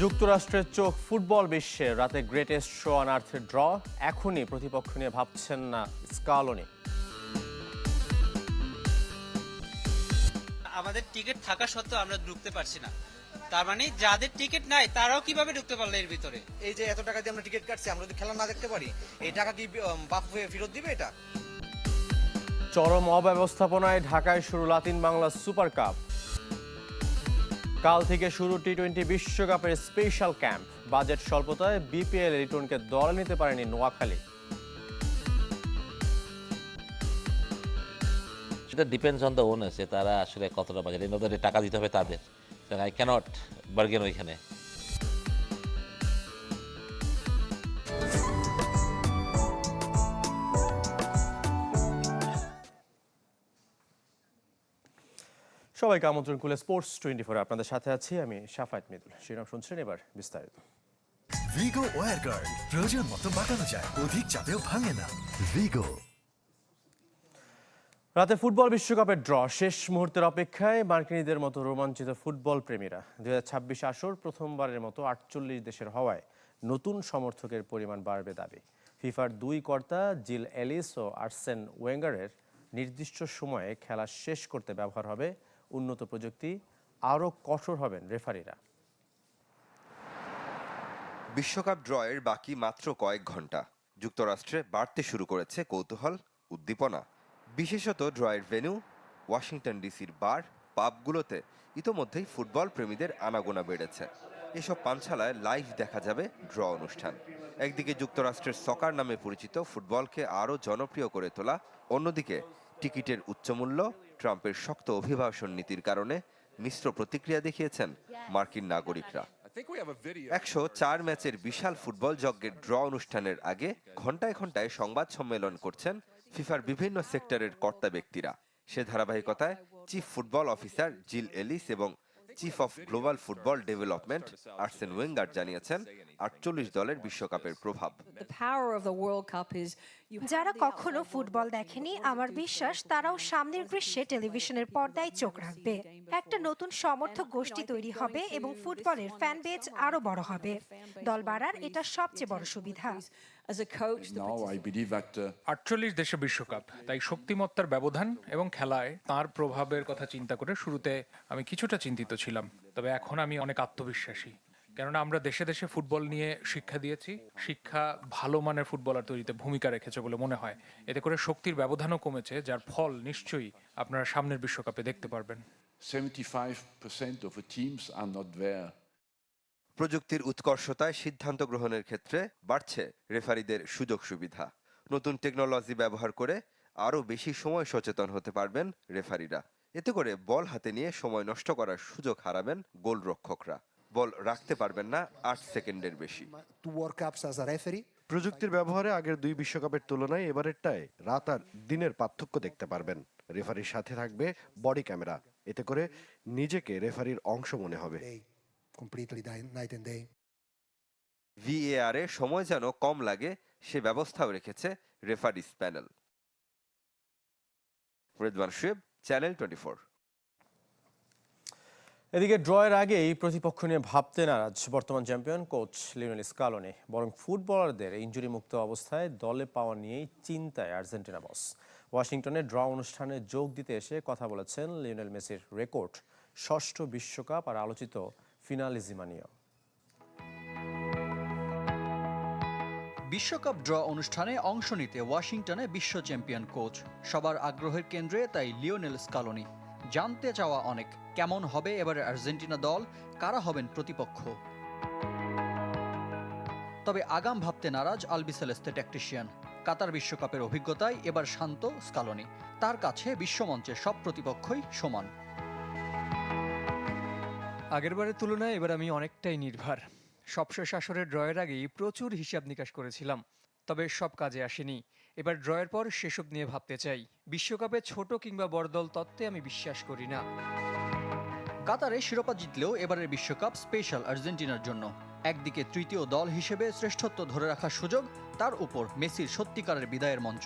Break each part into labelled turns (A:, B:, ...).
A: যুক্তরাষ্ট্রের চোখ ফুটবল বিশ্বে। রাতে গ্রেটেস্ট শো অন আর্থের ড্র। এখনই প্রতিপক্ষ নিয়ে ভাবছেন না স্কালনি।
B: আমাদের টিকিট থাকা সত্ত্বেও আমরা ঢুকতে পারছি না। তার মানে যাদের টিকিট নাই তারাও কীভাবে ঢুকতে পারল এর ভিতরে?
C: এই যে এত টাকা দিয়ে আমরা টিকিট কাটছি আমরা যদি খেলা না দেখতে পারি এই টাকা কি বাপ হয়ে ফেরত দিবে এটা?
A: চরম অব্যবস্থাপনায় ঢাকায় শুরু লাতিন বাংলা সুপার কাপ। কাল থেকে শুরু টি টোয়েন্টি বিশ্বকাপের স্পেশাল ক্যাম্প বাজেট স্বল্পতায় বিপিএল রিটনকে দলে নিতে পারেনি নোয়াখালী।
D: সেটা ডিপেন্ডস অন দ্য ওনার্স যে তারা আসলে কতটা বাজেট এই টাকা দিতে হবে তাদের। আই ক্যানট বার্গেন ওইখানে।
A: সবাইকে আমন্ত্রণ করলে স্পোর্টস টোয়েন্টি ফোর আপনাদের সাথে আছি আমি সাফায়েত মিদুল। শিরোনাম শুনছেন এবার বিস্তারিত।
E: ভিগো ওয়ার গার্ড প্রয়োজন মতো বাঁকানো যায় অধিক চাপেও ভাঙে না। ভিগো
A: রাতে ফুটবল বিশ্বকাপের ড্র শেষ মুহূর্তের অপেক্ষায় মার্কিনীদের মতো রোমাঞ্চিত ফুটবল প্রেমীরা। দুই হাজার ছাব্বিশ আসর প্রথমবারের মতো আটচল্লিশ দেশের হওয়ায় নতুন সমর্থকের পরিমাণ বাড়বে দাবি। ফিফার দুই কর্তা জিল এলিস ও আর্সেন ওয়েঙ্গারের নির্দিষ্ট সময়ে খেলা শেষ করতে ব্যবহার হবে উন্নত প্রযুক্তি, আরও কঠোর হবেন রেফারিরা।
F: বিশ্বকাপ ড্রয়ের বাকি মাত্র কয়েক ঘণ্টা। যুক্তরাষ্ট্রে বাড়তে শুরু করেছে কৌতূহল, উদ্দীপনা। বিশেষত ড্রয়ের ভেন্যু, ওয়াশিংটন ডিসির বার পাবগুলোতে ইতোমধ্যেই ফুটবল প্রেমীদের আনাগোনা বেড়েছে। এসব পাঞ্ছালায় লাইভ দেখা যাবে ড্র অনুষ্ঠান। একদিকে যুক্তরাষ্ট্রের সকার নামে পরিচিত ফুটবলকে আরও জনপ্রিয় করে তোলা, অন্যদিকে টিকিটের উচ্চমূল্য ট্রাম্পের শক্ত অভিবাসন নীতির কারণে মিশ্র প্রতিক্রিয়া দেখিয়েছেন মার্কিন নাগরিকরা। একশো চার ম্যাচের বিশাল ফুটবল যজ্ঞের ড্র অনুষ্ঠানের আগে ঘন্টায় ঘন্টায় সংবাদ সম্মেলন করছেন ফিফার বিভিন্ন সেক্টরের কর্তা ব্যক্তিরা। সে ধারাবাহিকতায় chief football officer Jill Ellis এবং chief of global football development Arsene Wenger জানিয়েছেন আটচল্লিশ দলের বিশ্বকাপের প্রভাব।
G: যারা কখনো ফুটবল দেখেনি আমার বিশ্বাস তারাও সামনের গ্রীষ্মে টেলিভিশনের পর্দায় চোখ রাখবে। একটা নতুন সমর্থক গোষ্ঠী তৈরি হবে এবং ফুটবলের ফ্যান বেজ আরও বড় হবে। দল বাড়ার এটা সবচেয়ে বড় সুবিধা।
H: uh,
I: আটচল্লিশ দেশে বিশ্বকাপ তাই শক্তিমত্তার ব্যবধান এবং খেলায় তার প্রভাবের কথা চিন্তা করে শুরুতে আমি কিছুটা চিন্তিত ছিলাম। তবে এখন আমি অনেক আত্মবিশ্বাসী। কেননা আমরা দেশে দেশে ফুটবল নিয়ে শিক্ষা দিয়েছি। শিক্ষা ভালো মানের ফুটবলার তৈরিতে ভূমিকা রেখেছে বলে মনে হয়। এতে করে শক্তির ব্যবধানও কমেছে যার ফল নিশ্চয়ই আপনারা সামনের বিশ্বকাপে দেখতে পারবেন।
H: 75% of the teams are not there.
F: প্রযুক্তির উৎকর্ষতায় সিদ্ধান্ত গ্রহণের ক্ষেত্রে বাড়ছে রেফারিদের সুযোগ সুবিধা। নতুন টেকনোলজি ব্যবহার করে আরও বেশি সময় সচেতন হতে পারবেন রেফারিরা। এতে করে বল হাতে নিয়ে সময় নষ্ট করার সুযোগ হারাবেন গোলরক্ষকরা। বল রাখতে পারবেন না আট সেকেন্ডের বেশি।
J: As a referee.
K: প্রযুক্তির ব্যবহারে আগের দুই বিশ্বকাপের তুলনায় এবারেরটায় রাত আর দিনের পার্থক্য দেখতে পারবেন। রেফারির সাথে থাকবে বডি ক্যামেরা। এতে করে নিজেকে রেফারির অংশ মনে হবে.
F: ভিএআর এ সময় যেন কম লাগে সে ব্যবস্থাও রেখেছে referees panel. Redwan Shuyeb channel twenty four.
A: এদিকে ড্রয়ের আগেই প্রতিপক্ষ নিয়ে ভাবতে নারাজ বর্তমান চ্যাম্পিয়ন কোচ লিওনেল স্কালোনি। বরং ফুটবলারদের ইঞ্জুরি মুক্ত অবস্থায় দলে পাওয়া নিয়েই চিন্তায় আর্জেন্টিনা বস। ওয়াশিংটনে ড্র অনুষ্ঠানে যোগ দিতে এসে কথা বলেছেন লিওনেল মেসির রেকর্ড, ষষ্ঠ বিশ্বকাপ আর আলোচিত ফিনালিজিমা নিয়েও
L: বিশ্বকাপ ড্র অনুষ্ঠানে অংশ নিতে ওয়াশিংটনে বিশ্ব চ্যাম্পিয়ন কোচ। সবার আগ্রহের কেন্দ্রে তাই লিওনেল স্কালোনি। জানতে চাওয়া অনেক। কেমন হবে এবারে আর্জেন্টিনা দল? কারা হবেন প্রতিপক্ষ? তবে আগাম ভাবতে নারাজ আলবিসেলেস্তে ট্যাকটিশিয়ান। কাতার বিশ্বকাপের অভিজ্ঞতায় এবার শান্ত স্কালোনি। তার কাছে বিশ্বমঞ্চে সব প্রতিপক্ষই সমান।
M: আগেরবারের তুলনায় এবার আমি অনেকটাই নির্ভার। সবশেষ আসরের ড্রয়ের আগেই প্রচুর হিসাব নিকাশ করেছিলাম, তবে সব কাজে আসেনি। এবার ড্রয়ের পর সেসব নিয়ে ভাবতে চাই। বিশ্বকাপে ছোট কিংবা বড় দল তত্ত্বে আমি বিশ্বাস করি না।
L: কাতারে শিরোপা জিতলেও এবারের বিশ্বকাপ স্পেশাল আর্জেন্টিনার জন্য। একদিকে তৃতীয় দল হিসেবে শ্রেষ্ঠত্ব ধরে রাখার সুযোগ, তার উপর মেসির সত্যিকারের বিদায়ের মঞ্চ।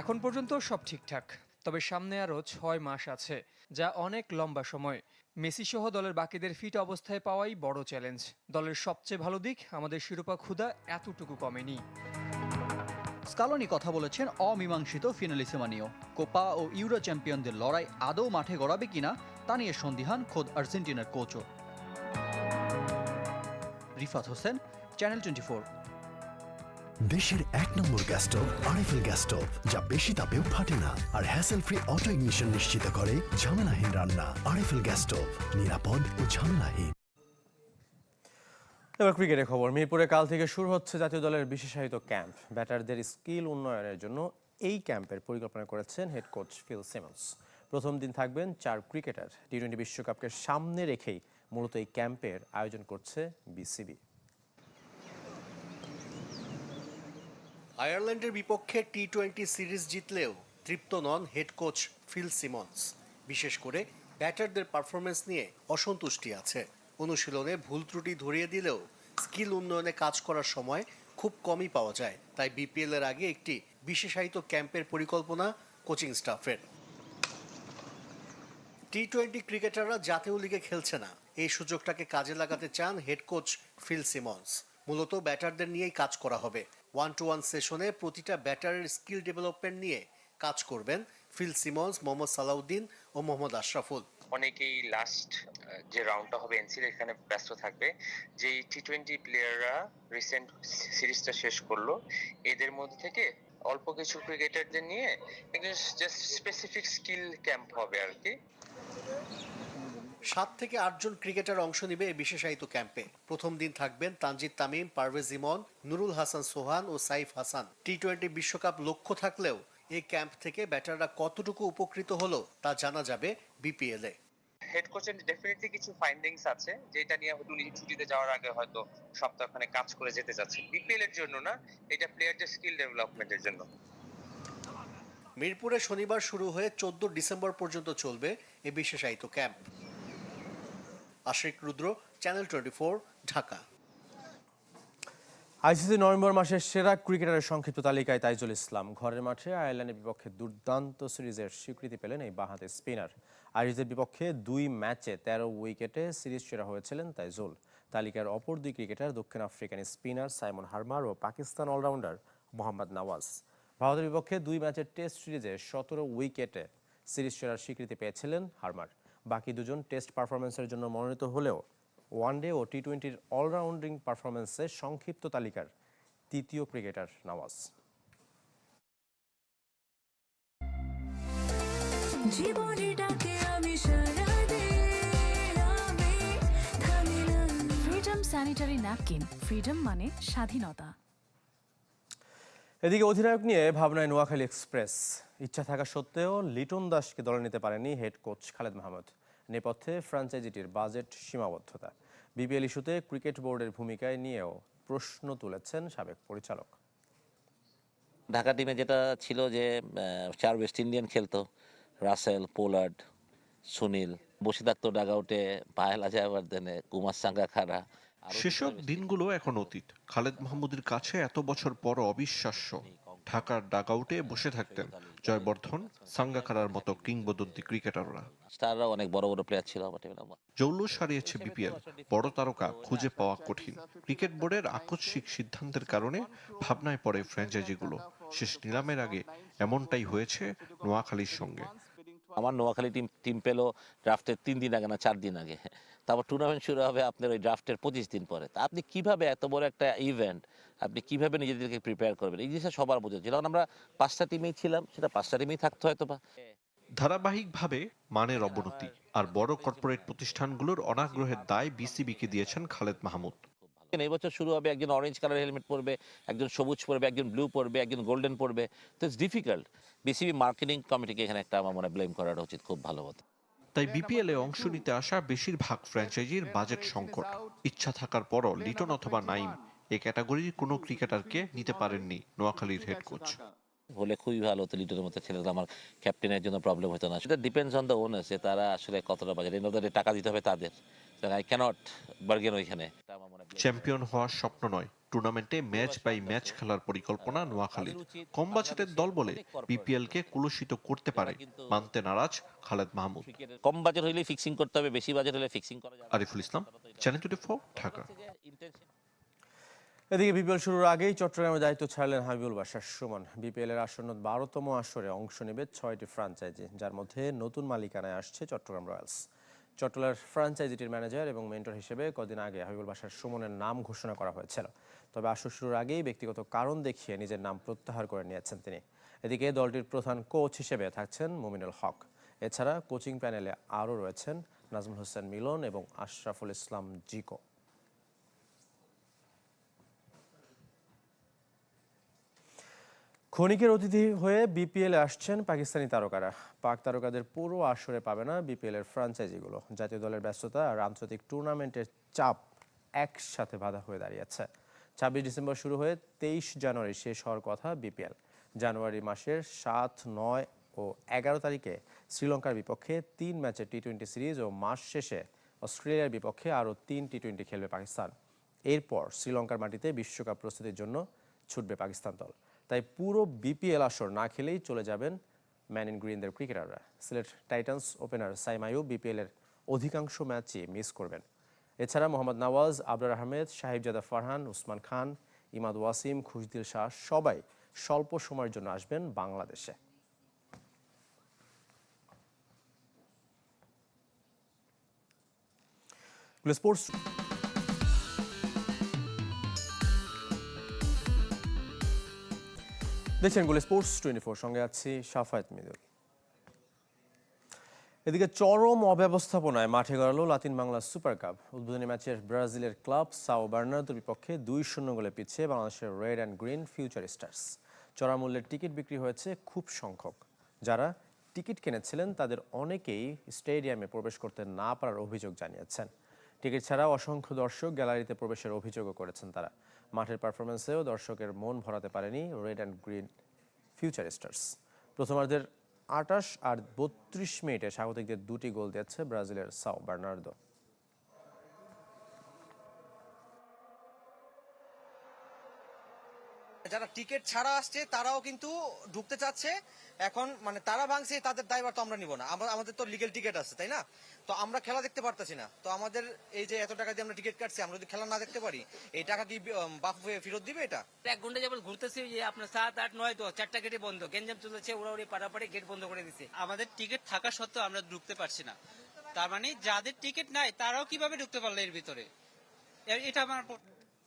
M: এখন পর্যন্ত সব ঠিকঠাক, তবে সামনে আরও ছয় মাস আছে, যা অনেক লম্বা সময়। মেসি সহ দলের বাকিদের ফিট অবস্থায় পাওয়াই বড় চ্যালেঞ্জ। দলের সবচেয়ে ভালো দিক, আমাদের শিরোপা ক্ষুধা এতটুকু কমেনি।
L: স্কালোনি কথা বলেছেন অমীমাংসিত ফিনালিসিমা নিয়েও কোপা ও ইউরো চ্যাম্পিয়নদের লড়াই আদৌ মাঠে গড়াবে কিনা, তা নিয়ে সন্দিহান খোদ আর্জেন্টিনার কোচও। Rifat Hossain, channel twenty four.
E: দেশের এক নম্বর gas stove RFL gas stove, যা বেশি তাপেও ফাটে না আর হ্যাসেল ফ্রি অটো ইগনিশন নিশ্চিত করে ঝামেলাহীন রান্না। আরএফএল গ্যাস স্টোভ, নিরাপদ ও ঝামেলাহীন।
A: এবার ক্রিকেটের খবর। মিরপুরে কাল থেকে শুরু হচ্ছে জাতীয় দলের বিশেষায়িত ক্যাম্প। ব্যাটারদের স্কিল উন্নয়নের জন্য এই ক্যাম্পের পরিকল্পনা করেছেন হেড কোচ ফিল সিমন্স। প্রথম দিন থাকবেন চার ক্রিকেটার। টি টোয়েন্টি বিশ্বকাপকে সামনে রেখেই মূলত এই ক্যাম্পের আয়োজন করছে বিসিবি
N: আয়ারল্যান্ডের বিপক্ষে টি টোয়েন্টি সিরিজ জিতলেও তৃপ্ত নন হেড কোচ ফিল সিমন্স। বিশেষ করে ব্যাটারদের পারফরমেন্স নিয়ে অসন্তুষ্টি আছে। অনুশীলনে ভুল ত্রুটি ধরিয়ে দিলেও স্কিল উন্নয়নে কাজ করার সময় খুব কমই পাওয়া যায়। তাই বিপিএল এর আগে একটি বিশেষায়িত ক্যাম্পের পরিকল্পনা কোচিং স্টাফের। টি টোয়েন্টি ক্রিকেটাররা জাতীয় লিগে খেলছে না। এই সুযোগটাকে কাজে লাগাতে চান হেড কোচ ফিল সিমন্স। মূলত ব্যাটারদের নিয়েই কাজ করা হবে। ওয়ান টু ওয়ান সেশনে প্রতিটা ব্যাটারের স্কিল ডেভেলপমেন্ট নিয়ে কাজ করবেন ফিল সিমন্স, মোহাম্মদ সালাউদ্দিন ও মোহাম্মদ আশরাফুল।
O: অনেকেই লাস্ট যে রাউন্ডটা হবে এনসির এখানে ব্যস্ত থাকবে। যে টি টোয়েন্টি প্লেয়াররা রিসেন্ট সিরিজটা শেষ করল, এদের মধ্যে থেকে অল্প কিছু ক্রিকেটারদের নিয়ে একজন জাস্ট স্পেসিফিক স্কিল ক্যাম্প হবে আর কি।
N: সাত থেকে আটজন ক্রিকেটার অংশ নেবে এই বিশেষায়িত ক্যাম্পে প্রথম দিন থাকবেন তানজিদ তামিম, পারভেজ ইমন, নুরুল হাসান সোহান ও সাইফ হাসান। টি টোয়েন্টি বিশ্বকাপ লক্ষ্য থাকলেও এই ক্যাম্প থেকে ব্যাটাররা কতটুকু উপকৃত হলো তা জানা যাবে। বিপিএল এ
O: হেড কোচের ডেফিনেটলি কিছু ফাইন্ডিংস আছে যেটা নিয়ে হয়তো উনি ছুটিতে যাওয়ার আগে হয়তো সপ্তাহখানে কাজ করে যেতে চাচ্ছেন। বিপিএল এর জন্য না এটা প্লেয়ারদের স্কিল ডেভেলপমেন্টের জন্য।
N: মিরপুরে শনিবার শুরু হয়ে চোদ্দ ডিসেম্বর পর্যন্ত চলবে এই বিশেষায়িত camp. Ashik Rudra channel twenty four Dhaka.
A: ICC November মাসের সেরা ক্রিকেটারের সংক্ষিপ্ত তালিকায় তাইজুল ইসলাম। ঘরের মাঠে আয়ারল্যান্ডের বিপক্ষে দুর্দান্ত সিরিজের স্বীকৃতি পেলেন এই বাঁহাতে স্পিনার। আইরিজের বিপক্ষে দুই ম্যাচে তেরো উইকেটে সিরিজ সেরা হয়েছিলেন তাইজুল। তালিকার অপর দুই ক্রিকেটার দক্ষিণ আফ্রিকান স্পিনার সাইমন হারমার ও পাকিস্তান অলরাউন্ডার মোহাম্মদ নওয়াজ। ভারতের বিপক্ষে দুই ম্যাচের টেস্ট সিরিজে সতেরো উইকেটে সিরিজ সেরার স্বীকৃতি পেয়েছিলেন হারমার। বাকি দুজন টেস্ট পারফরমেন্সের জন্য মনোনীত হলেও ওয়ানডে ও টি টোয়েন্টির অলরাউন্ডিং পারফরমেন্সে সংক্ষিপ্ত তালিকার তৃতীয় cricketer Nawaz.
P: Freedom sanitary napkin freedom মানে স্বাধীনতা।
A: এদিকে অধিনায়ক নিয়ে ভাবনায় নোয়াখালী এক্সপ্রেস। ইচ্ছা থাকা সত্ত্বেও লিটন দাসকে দলে নিতে পারেনি হেড কোচ খালেদ মাহমুদ। নেপথ্যে ফ্র্যাঞ্চাইজিটির বাজেট সীমাবদ্ধতা। বিপিএল ইস্যুতে ক্রিকেট বোর্ডের ভূমিকায় নিয়েও প্রশ্ন তুলেছেন সাবেক পরিচালক।
D: ঢাকা টিমে যেটা ছিল যে চার ওয়েস্ট ইন্ডিয়ান খেলতো রাসেল পোলার্ড সুনীল বসে থাকতো ডাগাউটে পায়েল দেনে কুমার সাঙ্গাখারা
Q: সেসব দিনগুলো এখন অতীত। খালেদ মাহমুদের কাছে এত বছর পর অবিশ্বাস্য। ঢাকার ডাকআউটে বসে থাকতেন জয়বর্ধন সাঙ্গাকারার মতো কিংবদন্তি ক্রিকেটাররা।
D: স্টাররা অনেক বড় বড় প্লেয়ার ছিল
Q: জৌলুস হারিয়েছে বিপিএল বড় তারকা খুঁজে পাওয়া কঠিন। ক্রিকেট বোর্ডের আকস্মিক সিদ্ধান্তের কারণে ভাবনায় পড়ে ফ্র্যাঞ্চাইজিগুলো শেষ নিলামের আগে এমনটাই হয়েছে নোয়াখালীর সঙ্গে।
D: আমার নোয়াখালী টিম টিম পেল ড্রাফটের তিন দিন আগে না চার দিন আগে। তারপর টুর্নামেন্ট শুরু হবে আপনার ওই ড্রাফটের পঁচিশ দিন পরে। তা আপনি কীভাবে এত বড় একটা ইভেন্ট আপনি কীভাবে নিজেদেরকে প্রিপেয়ার করবেন? এই জিনিসটা সবার বোঝা কারণ আমরা পাঁচটা টিমেই ছিলাম, সেটা পাঁচটা টিমেই থাকতো হয়তো বা
Q: ধারাবাহিকভাবে মানের অবনতি আর বড় কর্পোরেট প্রতিষ্ঠানগুলোর অনাগ্রহের দায় বিসিবিকে দিয়েছেন খালেদ মাহমুদ।
D: এই বছর শুরু হবে একজন অরেঞ্জ কালার হেলমেট পরবে একজন সবুজ পরবে একজন ব্লু পরবে একজন গোল্ডেন পরবে। তো ইটস ডিফিকাল্ট বিসিবি মার্কেটিং কমিটিকে এখানে একটা আমার মনে ব্লেম করাটা উচিত খুব ভালো হতো
Q: তাই বিপিএল এ অংশ নিতে আসা বেশিরভাগ ফ্র্যাঞ্চাইজির বাজেট সংকট। ইচ্ছা থাকার পরও লিটন অথবা নাইম এ ক্যাটাগরির কোনো ক্রিকেটারকে নিতে পারেননি নোয়াখালীর হেড কোচ
D: হলে খুবই ভালো হতো লিটনের মতো ছেলেরা আমার ক্যাপ্টেনের জন্য প্রবলেম হতো না। সেটা ডিপেন্ডস অন দ্য ওনার্স যে তারা আসলে কতটা বাজেট এর টাকা দিতে হবে তাদের। আই ক্যানট বার্গেন ওইখানে। হয়
Q: চ্যাম্পিয়ন হওয়ার স্বপ্ন নয়। টুর্নামেন্টে ম্যাচ বাই ম্যাচ খেলার পরিকল্পনা নোয়াখালীর। কম বাজেটের দল বলে বিপিএল কে কুলুষিত করতে পারে মানতে নারাজ খালেদ মাহমুদ।
D: কম বাজেট হইলে ফিক্সিং করতে হবে বেশি বাজেট হলে ফিক্সিং করা যাবে
Q: Ariful Islam channel twenty four Dhaka.
A: এদিকে বিপিএল শুরুর আগেই চট্টগ্রামে দায়িত্ব ছাড়লেন হাবিবুল বাসার সুমন। বিপিএল এর আসন্ন বারোতম আসরে অংশ নেবে ছয়টি ফ্রাঞ্চাইজি, যার মধ্যে নতুন মালিকানায় আসছে চট্টগ্রাম রয়্যালস। চট্টলার ফ্রাঞ্চাইজিটির ম্যানেজার এবং মেন্টর হিসেবে কদিন আগে হাবিবুল বাসার সুমনের নাম ঘোষণা করা হয়েছিল। তবে আসর শুরুর আগেই ব্যক্তিগত কারণ দেখিয়ে নিজের নাম প্রত্যাহার করে নিয়েছেন তিনি। এদিকে দলটির প্রধান কোচ হিসেবে থাকছেন মুমিনুল হক। এছাড়া কোচিং প্যানেলে আরও রয়েছেন নাজমুল হোসেন মিলন এবং আশরাফুল ইসলাম জিকো। ক্ষণিকের অতিথি হয়ে বিপিএল আসছেন পাকিস্তানি তারকারা। পাক তারকাদের পুরো আসরে পাবে না বিপিএল এর ফ্রাঞ্চাইজিগুলো। জাতীয় দলের ব্যস্ততা আর আন্তর্জাতিক টুর্নামেন্টের চাপ একসাথে বাধা হয়ে দাঁড়িয়েছে। ছাব্বিশ ডিসেম্বর শুরু হয়ে তেইশ জানুয়ারি শেষ হওয়ার কথা বিপিএল। জানুয়ারি মাসের সাত, নয় ও এগারো তারিখে শ্রীলঙ্কার বিপক্ষে তিন ম্যাচের টি টোয়েন্টি সিরিজ ও মাস শেষে অস্ট্রেলিয়ার বিপক্ষে আরও তিন টি টোয়েন্টি খেলবে পাকিস্তান। এরপর শ্রীলঙ্কার মাটিতে বিশ্বকাপ প্রস্তুতির জন্য ছুটবে পাকিস্তান দল। তাই পুরো বিপিএল আসর না খেলেই চলে যাবেন ম্যান ইন গ্রিনদের ক্রিকেটাররা। সিলেট টাইটান্স ওপেনার সাইমায়ু বিপিএল এর অধিকাংশ ম্যাচই মিস করবেন। এছাড়া মোহাম্মদ নওয়াজ আবরার আহমেদ, সাহিবজাদা ফারহান, উসমান খান, ইমাদ ওয়াসিম, খুশদিল শাহ সবাই স্বল্প সময়ের জন্য আসবেন বাংলাদেশে। স্পোর্টস দেখছেনগুলো স্পোর্টস টোয়েন্টি ফোর সঙ্গে আছি সাফায়েত মিদুল। এদিকে চরম অব্যবস্থাপনায় মাঠে গড়ালো লাতিন বাংলা সুপার কাপ উদ্বোধনী ম্যাচের ব্রাজিলের ক্লাব সাও বার্নার্দোর বিপক্ষে দুই শূন্য গোলে পিছিয়ে বাংলাদেশের red and green future stars. চড়া মূল্যের টিকিট বিক্রি হয়েছে খুব সংখ্যক। যারা টিকিট কিনেছিলেন, তাদের অনেকেই স্টেডিয়ামে প্রবেশ করতে না পারার অভিযোগ জানিয়েছেন। টিকিট ছাড়াও অসংখ্য দর্শক গ্যালারিতে প্রবেশের অভিযোগও করেছেন তারা। মাঠের পারফরমেন্সেও দর্শকের মন ভরাতে পারেনি red and green future stars প্রথমার্ধের আটাশ আর বত্রিশ মিনিটে স্বাগতিকদের দুটি গোল দিয়েছে ব্রাজিলের সাও বার্নার্দো।
C: যারা টিকিট ছাড়া আসছে তারাও কিন্তু ঢুকতে চাচ্ছে। এখন মানে তারা ভাঙছে তাদের দায়ভার তো আমরা নিব না। আমরা আমাদের তো লিগেল টিকিট আছে তাই না? তো আমরা খেলা দেখতে পারতেছি না। তো আমাদের এই যে এত টাকা দিয়ে আমরা টিকিট কাটছি আমরা যদি খেলা না দেখতে পারি এই টাকা কি উম, বাফ হয়ে ফেরত দিবে এটা?
B: এক ঘণ্টা যাবত ঘুরতেছি যে আপনার সাত আট নয় তো চারটা গেটে বন্ধ। গেঞ্জাম চলেছে উড়াউড়ি পাড়াপাড়ি গেট বন্ধ করে দিচ্ছে আমাদের টিকিট থাকা সত্ত্বেও আমরা ঢুকতে পারছি না। তার মানে যাদের টিকিট নাই তারাও কীভাবে ঢুকতে পারল এর ভিতরে? এটা আমার